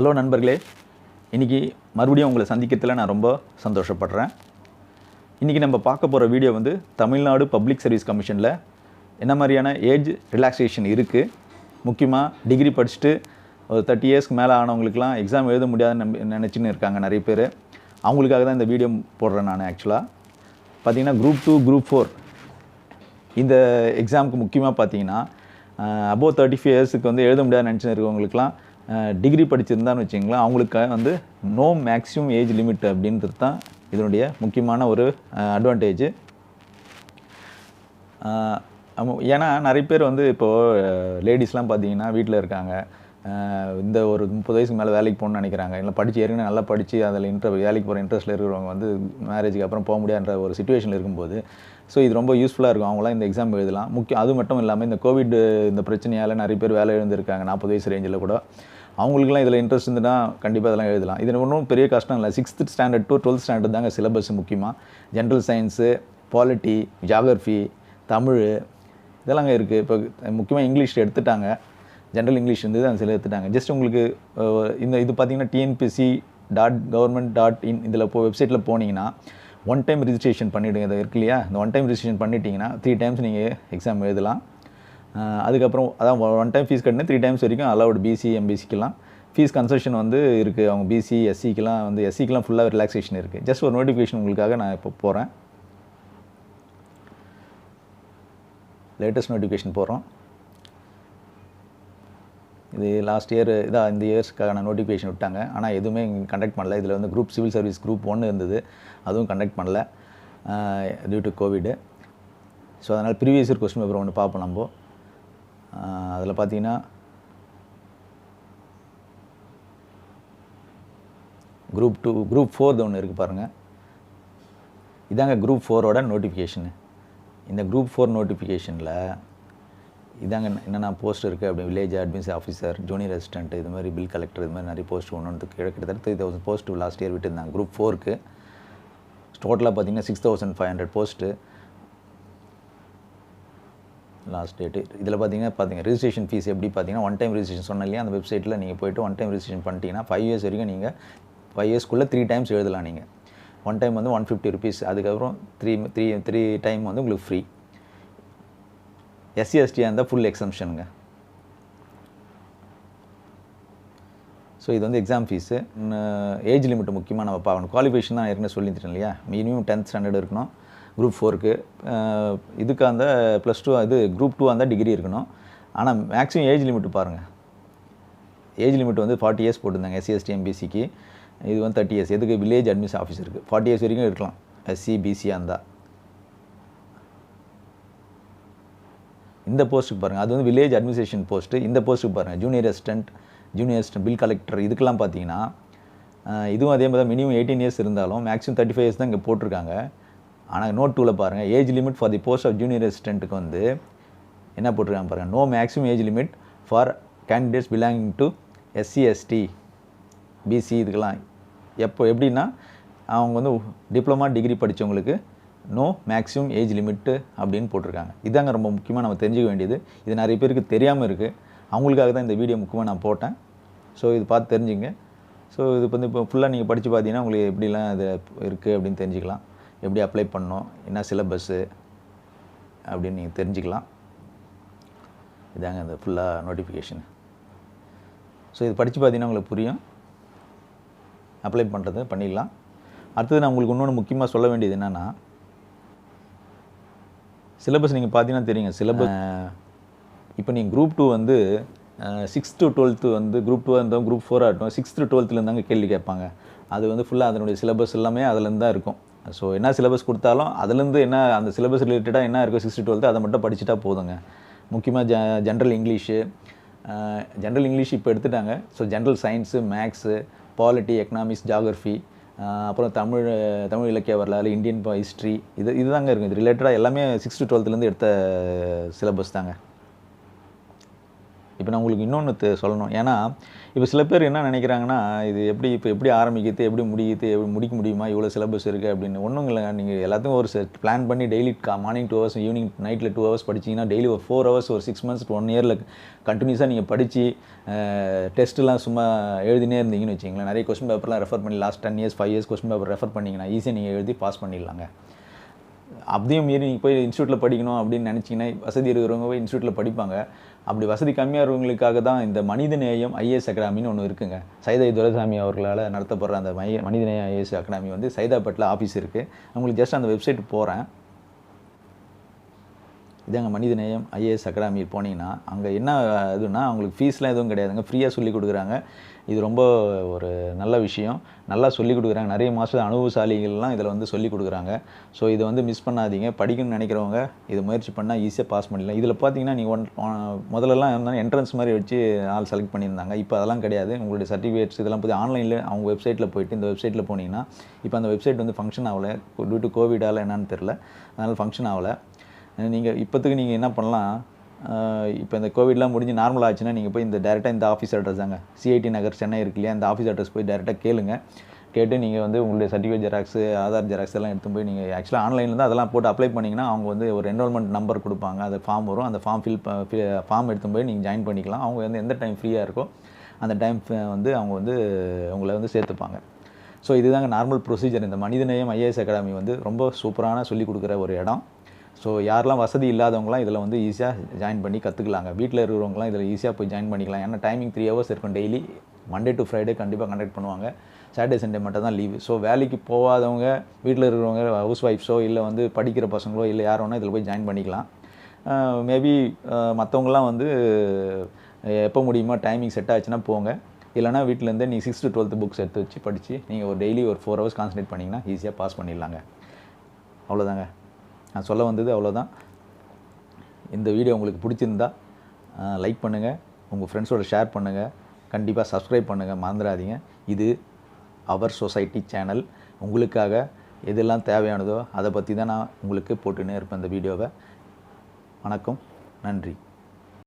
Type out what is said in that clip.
Hello நண்பர்களே இன்றைக்கி மறுபடியும் உங்களை சந்திக்கிறதுல நான் ரொம்ப சந்தோஷப்படுறேன். இன்றைக்கி நம்ம பார்க்க போகிற வீடியோ வந்து தமிழ்நாடு பப்ளிக் சர்வீஸ் கமிஷனில் என்ன மாதிரியான ஏஜ் ரிலாக்ஸேஷன் இருக்குது முக்கியமாக டிகிரி படிச்சுட்டு ஒரு தேர்ட்டி இயர்ஸ்க்கு மேலே ஆனவங்களுக்குலாம் எக்ஸாம் எழுத முடியாதுன்னு நம்பி நினச்சின்னு இருக்காங்க நிறைய பேர். அவங்களுக்காக தான் இந்த வீடியோ போடுறேன் நான் ஆக்சுவலாக பார்த்திங்கன்னா குரூப் டூ குரூப் ஃபோர் இந்த எக்ஸாமுக்கு முக்கியமாக பார்த்தீங்கன்னா அபோவ் தேர்ட்டி ஃபைவ் இயர்ஸுக்கு வந்து எழுத முடியாத நினச்சின்னு இருக்கவங்களுக்குலாம் டிகிரி படிச்சிருந்தான்னு வச்சிங்களேன் அவங்களுக்கு வந்து நோ மேக்ஸிமம் ஏஜ் லிமிட் அப்படின்றது தான் இதனுடைய முக்கியமான ஒரு அட்வான்டேஜ் ஏன்னா நிறைய பேர் வந்து இப்போது லேடிஸ்லாம் பார்த்தீங்கன்னா வீட்டில் இருக்காங்க. இந்த ஒரு முப்பது வயசுக்கு மேலே வேலைக்கு போகணும்னு நினைக்கிறாங்க. இல்லை படித்து ஏற்கனவே நல்லா படித்து அதில் இன்ட்ர வேலைக்கு போகிற இன்ட்ரெஸ்ட்டில் இருக்கிறவங்க வந்து மேரேஜுக்கு அப்புறம் போக முடியாதுன்ற ஒரு சுச்சுவேஷனில் இருக்கும்போது ஸோ இது ரொம்ப யூஸ்ஃபுல்லாக இருக்கும். அவங்களாம் இந்த எக்ஸாம் எழுதலாம். முக்கியம் அது மட்டும் இல்லாமல் இந்த கோவிட் இந்த பிரச்சனையால் நிறைய பேர் வேலை எழுந்திருக்காங்க நாற்பது வயசு ரேஞ்சில் கூட. அவங்களுக்குலாம் இதில் இன்ட்ரெஸ்ட் இருந்துன்னா கண்டிப்பாக இதெல்லாம் எழுதலாம். இது ஒன்றும் பெரிய கஷ்டம் இல்லை. Sixth standard to twelfth standard தாங்க சிலபஸ் முக்கியமாக general science polity geography Tamil இதெல்லாம் அங்கே இருக்குது இப்போ முக்கியமாக இங்கிலீஷ் எடுத்துட்டாங்க. ஜென்ரல் இங்கிலீஷ் வந்து அந்த சில எடுத்துட்டாங்க. ஜஸ்ட் உங்களுக்கு இந்த இது பார்த்தீங்கன்னா TNPSC dot government dot in இதில் போ வெப்சைட்டில் போனீங்கன்னா ஒன் டைம் ரிஜிஸ்ட்ரேஷன் பண்ணிவிடுங்க இது இருக்கு இல்லையா? இந்த ஒன் டைம் ரிஜிஸ்ட்ரேஷன் பண்ணிட்டீங்கன்னா த்ரீ டைம்ஸ் நீங்கள் எக்ஸாம் எழுதலாம். அதுக்கப்புறம் அதான் ஒன் டைம் ஃபீஸ் கட்டினே த்ரீ டைம்ஸ் வரைக்கும் அலவுட் பிசி எம்பிசிக்கெலாம் ஃபீஸ் கன்செஷன் வந்து இருக்குது அவங்க பிசி எஸ்சிக்கெலாம் வந்து எஸ்சிக்கெலாம் ஃபுல்லாக ரிலாக்ஸேஷன் இருக்குது ஜஸ்ட் ஒரு நோட்டிஃபிகேஷன் உங்களுக்காக நான் இப்போ போகிறேன் லேட்டஸ்ட் நோட்டிஃபிகேஷன் போகிறோம் இது லாஸ்ட் இயர் இதாக இந்த இயர்ஸ்க்கான நோட்டிஃபிகேஷன் விட்டாங்க. ஆனால் எதுவுமே கண்டக்ட் பண்ணல. இதில் வந்து குரூப் சிவில் சர்வீஸ் குரூப் ஒன்று இருந்தது. அதுவும் கண்டக்ட் பண்ணல. டியூ டு கோவிடு ஸோ அதனால் ப்ரீவியஸ் இயர் கொஸ்டின் பேப்பர் ஒன்று பார்ப்போம் நம்ம. அதில் பார்த்தீங்கன்னா குரூப் டூ குரூப் ஃபோர்து ஒன்று இருக்குது பாருங்கள் இதாங்க குரூப் ஃபோரோட நோட்டிஃபிகேஷனு இந்த குரூப் ஃபோர் நோட்டிஃபிகேஷனில் இதாங்க என்னென்ன போஸ்ட் இருக்குது அப்படி village admins officer junior assistant இது மாதிரி பில் கலெக்டர் இது மாதிரி நிறைய போஸ்ட் ஒன்று ஒன்று கிட்டத்தட்ட three thousand post last year விட்டுருந்தாங்க. குரூப் ஃபோருக்கு டோட்டலாக பார்த்தீங்கன்னா six thousand five hundred post last date இதில் பார்த்தீங்கன்னா பார்த்தீங்க ரிஜிஸ்ட்ரேஷன் ஃபீஸ் எப்படி பார்த்தீங்கன்னா ஒன் டைம் ரிஜிஸ்ட்ரேஷன் சொன்ன இல்லையா? அந்த வெப்சைட்டில் நீங்கள் போய்ட்டு ஒன் டைம் ரிஜிஸ்ட்ரேஷன் பண்ணிட்டீங்கன்னா ஃபைவ் இயர்ஸ் வரைக்கும் நீங்கள் ஃபைவ் இயர்ஸ்க்குள்ளே த்ரீ டைம்ஸ் எழுதலாம் நீங்கள் ஒன் டைம் வந்து ஒன் ஃபிஃப்டி ருபீஸ் அதுக்கப்புறம் த்ரீ த்ரீ த்ரீ டைம் வந்து உங்களுக்கு ஃப்ரீ எஸ்சிஎஸ்டியாக இருந்தால் ஃபுல் எக்ஸம்ஷனுங்க ஸோ இது வந்து எக்ஸாம் ஃபீஸு ஏஜ் லிமிட் முக்கியமாக நம்ம பார்க்கணும். குவாலிஃபிகேஷன் தான் ஏற்கனவே சொல்லியிருந்துட்டேன் இல்லையா? மினிமம் டென்த் ஸ்டாண்டர்ட் இருக்கணும். குரூப் ஃபோருக்கு இதுக்கு அந்த ப்ளஸ் டூ இது குரூப் டூ அந்த டிகிரி இருக்கணும். ஆனால் மேக்ஸிமம் ஏஜ் லிமிட் பாருங்கள் ஏஜ் லிமிட் வந்து ஃபார்ட்டி இயர்ஸ் போட்டிருந்தாங்க எஸ்சி எஸ்டி எம்பிசிக்கு இது வந்து தேர்ட்டி இயர்ஸ் எதுக்கு? வில்லேஜ் அட்மிஷன் ஆஃபீஸ் இருக்குது ஃபார்ட்டி இயர்ஸ் வரைக்கும் இருக்கலாம். எஸ்சி பிசியாக இருந்தால் இந்த போஸ்ட்டுக்கு பாருங்கள் அது வந்து வில்லேஜ் அட்மினிஸ்ட்ரேஷன் போஸ்ட்டு இந்த போஸ்ட்டுக்கு பாருங்கள் junior assistant junior assistant bill collector இதுக்கெல்லாம் பார்த்தீங்கன்னா இதுவும் அதே மாதிரி மினிமம் எயிட்டீன் இயர்ஸ் இருந்தாலும் மேக்ஸிமம் தேர்ட்டி ஃபைவ் இயர்ஸ் தான் இங்கே போட்டிருக்காங்க. ஆனால் நோட் டூவில் பாருங்கள் age limit for the post of junior அசிஸ்டண்ட்டுக்கு வந்து என்ன போட்டிருக்காங்க பாருங்கள் no maximum age limit for candidates belonging to SC ST BC இதுக்கெல்லாம். எப்போ எப்படின்னா அவங்க வந்து டிப்ளமா டிகிரி படித்தவங்களுக்கு நோ மேக்ஸிமம் ஏஜ் லிமிட்டு அப்படின்னு போட்டிருக்காங்க. இதாங்க ரொம்ப முக்கியமாக நம்ம தெரிஞ்சுக்க வேண்டியது. இது நிறைய பேருக்கு தெரியாமல் இருக்குது அவங்களுக்காக தான் இந்த வீடியோ முக்கியமாக நான் போட்டேன். ஸோ இது பார்த்து தெரிஞ்சுங்க. ஸோ இது வந்து இப்போ ஃபுல்லாக நீங்கள் படித்து பார்த்தீங்கன்னா உங்களுக்கு எப்படிலாம் இது இருக்குது அப்படின்னு தெரிஞ்சுக்கலாம். எப்படி அப்ளை பண்ணணும் என்ன சிலபஸ்ஸு அப்படின்னு நீங்கள் தெரிஞ்சுக்கலாம். இதாங்க இந்த ஃபுல்லாக நோட்டிஃபிகேஷன் ஸோ இது படித்து பார்த்தீங்கன்னா உங்களுக்கு புரியும். அப்ளை பண்ணுறது பண்ணிடலாம். அடுத்தது நான் உங்களுக்கு இன்னொன்று முக்கியமாக சொல்ல வேண்டியது என்னென்னா சிலபஸ் நீங்கள் பார்த்தீங்கன்னா தெரியுங்க. சிலபஸ் இப்போ நீங்கள் குரூப் டூ வந்து சிக்ஸ்த் டு டுவெல்த்து வந்து குரூப் டூவாக இருந்தாலும் குரூப் ஃபோராக இருக்கட்டும் சிக்ஸ்த் டு டுவெல்த்துலேருந்தாங்க கேள்வி கேட்பாங்க. அது வந்து ஃபுல்லாக அதனுடைய சிலபஸ் எல்லாமே அதுலேருந்து தான் இருக்கும். ஸோ என்ன சிலபஸ் கொடுத்தாலும் அதுலேருந்து என்ன அந்த சிலபஸ் ரிலேட்டடாக என்ன இருக்கோ சிக்ஸ்த் டுவெல்த்து அதை மட்டும் படிச்சுட்டா போதுங்க. முக்கியமாக ஜ ஜென்ரல் இங்கிலீஷு ஜென்ரல் இங்கிலீஷ் இப்போ எடுத்துட்டாங்க. So general science maths polity economics geography அப்புறம் தமிழ் தமிழ் இலக்கிய வரலாறு இந்தியன் ஹிஸ்ட்ரி இது இதுதாங்க இருக்குது. இது ரிலேட்டடாக எல்லாமே சிக்ஸ்த்து டுவெல்த்துலேருந்து எடுத்த சிலபஸ் தாங்க. இப்போ நான் உங்களுக்கு இன்னொன்று சொல்லணும். ஏன்னா இப்போ சில பேர் என்ன நினைக்கிறாங்கன்னா இது எப்படி இப்போ எப்படி ஆரம்பிக்கிறது எப்படி முடியுது எப்படி முடிக்க முடியுமா இவ்வளோ சிலபஸ் இருக்குது அப்படின்னு. ஒன்றும் இல்லைங்க. நீங்கள் எல்லாத்துக்கும் ஒரு பிளான் பண்ணி டெய்லி கா மார்னிங் டூ ஹவர்ஸ் ஈவினிங் நைட்டில் டூ ஹவர்ஸ் படிச்சீங்கன்னா டெய்லி ஒரு ஃபோர் ஹவர்ஸ் ஒரு சிக்ஸ் மந்த்ஸ் ஒன் இயரில் கண்டினியூஸாக நீங்கள் படித்து டெஸ்ட்டுலாம் சும்மா எழுதினே இருந்தீங்கன்னு வச்சிங்களேன் நிறைய கொஸ்டின் பேப்பர்லாம் ரெஃபர் பண்ணி last ten years five years question paper refer பண்ணிங்கன்னா ஈஸியாக நீங்கள் எழுதி பாஸ் பண்ணிடலாங்க. அப்படியும் மீறி நீங்கள் போய் இன்ஸ்டியூட்டில் படிக்கணும் அப்படின்னு நினச்சிங்கன்னா வசதி இருக்கிறவங்க போய் இன்ஸ்டியூட்டில் படிப்பாங்க. அப்படி வசதி கம்மியாக இருக்கிறவங்களுக்காக தான் இந்த மனிதநேயம் ஐஏஎஸ் அகாடமின்னு ஒன்று இருக்குங்க. சைதை துரைசாமி அவர்களால் நடத்தப்படுற அந்த மைய மனிதநேயம் ஐஏஎஸ் அகாடமி வந்து சைதாப்பேட்டில் ஆஃபீஸ் இருக்குது உங்களுக்கு ஜஸ்ட் அந்த வெப்சைட் போகிறேன் இதாங்க மனித நேயம் ஐஏஎஸ் அகாடமி போனீங்கன்னா அங்கே என்ன இதுன்னா அவங்களுக்கு ஃபீஸ்லாம் எதுவும் கிடையாதுங்க. ஃப்ரீயாக சொல்லி கொடுக்குறாங்க. இது ரொம்ப ஒரு நல்ல விஷயம். நல்லா சொல்லிக் கொடுக்குறாங்க. நிறைய மாதம் அனுபவசாலிகள்லாம் இதில் வந்து சொல்லி கொடுக்குறாங்க. ஸோ இதை வந்து மிஸ் பண்ணாதீங்க. படிக்கணும்னு நினைக்கிறவங்க இது முயற்சி பண்ணால் ஈஸியாக பாஸ் பண்ணிடலாம். இதில் பார்த்தீங்கன்னா நீங்கள் ஒன் முதல்லலாம் இருந்தாலும் என்ட்ரன்ஸ் மாதிரி வச்சு ஆள் செலக்ட் பண்ணியிருந்தாங்க. இப்போ அதெல்லாம் கிடையாது. உங்களுடைய சர்டிஃபிகேட்ஸ் இதெல்லாம் போய் ஆன்லைனில் அவங்க வெப்சைட்டில் போயிட்டு இந்த வெப்சைட்டில் போனீங்கன்னா இப்போ அந்த வெப்சைட் வந்து ஃபங்க்ஷன் ஆகலை. டியூ டு கோவிடால் என்னன்னு தெரில அதனால் ஃபங்க்ஷன் ஆகலை. நீங்கள் இப்போத்துக்கு நீங்கள் என்ன பண்ணலாம்? இப்போ இந்த கோவிட்லாம் முடிஞ்சு நார்மல் ஆச்சுன்னா நீங்கள் போய் இந்த டேரெக்டாக இந்த ஆஃபீஸ் அட்ரஸ் தாங்க. சிஐடி நகர் சென்னை இருக்கு இல்லையா? இந்த ஆஃபீஸ் அட்ரஸ் போய் டேரெக்டாக கேளுங்க. கேட்டு நீங்கள் வந்து உங்களுடைய சர்டிஃபிகேட் ஜெராக்ஸு ஆதார் ஜெராக்ஸ் எல்லாம் எடுத்து போய் நீங்கள் ஆக்சுவலாக ஆன்லைனில் தான் அதெல்லாம் போட்டு அப்ளை பண்ணிங்கன்னா அவங்க வந்து ஒரு என்ரோல்மெண்ட் நம்பர் கொடுப்பாங்க. அந்த ஃபார்ம் வரும். அந்த ஃபார்ம் ஃபில் ஃபார்ம் எடுத்து போய் நீங்கள் ஜாயின் பண்ணிக்கலாம். அவங்க வந்து எந்த டைம் ஃப்ரீயாக இருக்கோ அந்த டைம் வந்து அவங்க வந்து உங்களை வந்து சேர்த்துப்பாங்க. ஸோ இதுதாங்க நார்மல் ப்ரொசீஜர் இந்த மனிதநேயம் ஐஏஎஸ் அகாடமி வந்து ரொம்ப சூப்பரான சொல்லிக் கொடுக்குற ஒரு இடம். ஸோ யாரெல்லாம் வசதி இல்லாதவங்களாம் இதில் வந்து ஈஸியாக ஜாயின் பண்ணி கற்றுக்கலாங்க வீட்டில் இருக்கிறவங்களாம் இதில் ஈஸியாக போய் ஜாயின் பண்ணிக்கலாம். ஏன்னா டைமிங் த்ரீ ஹவர்ஸ் இருக்கும் டெய்லி மண்டே டு ஃப்ரைடே கண்டிப்பாக கண்டக்ட் பண்ணுவாங்க. சாட்டர்டே சண்டே மட்டும் தான் லீவு ஸோ வேலைக்கு போகாதவங்க வீட்டில் இருக்கிறவங்க ஹவுஸ் ஒய்ஃப்ஸோ இல்லை வந்து படிக்கிற பசங்களோ இல்லை யார் வேணால் இதில் போய் ஜாயின் பண்ணிக்கலாம். மேபி மற்றவங்களாம் வந்து எப்போ முடியுமோ டைமிங் செட் ஆச்சுன்னா போங்க. இல்லைனா வீட்டிலேருந்தே நீங்கள் சிக்ஸ்த்து டுவெல்த்து புக்ஸ் எடுத்து வச்சு படித்து நீங்கள் ஒரு டெய்லி ஒரு ஃபோர் ஹவர்ஸ் கான்சன்ட்ரேட் பண்ணிங்கன்னா ஈஸியாக பாஸ் பண்ணிடலாங்க. அவ்வளோதாங்க நான் சொல்ல வந்தது அவ்வளோதான் இந்த வீடியோ உங்களுக்கு பிடிச்சிருந்தா லைக் பண்ணுங்கள் உங்கள் ஃப்ரெண்ட்ஸோட ஷேர் பண்ணுங்கள் கண்டிப்பாக சப்ஸ்கிரைப் பண்ணுங்கள் மறந்துடாதீங்க. இது அவர் சொசைட்டி சேனல் உங்களுக்காக எதெல்லாம் தேவையானதோ அதை பற்றி தான் நான் உங்களுக்கு போட்டுன்னே இருப்பேன் இந்த வீடியோவை. வணக்கம். நன்றி.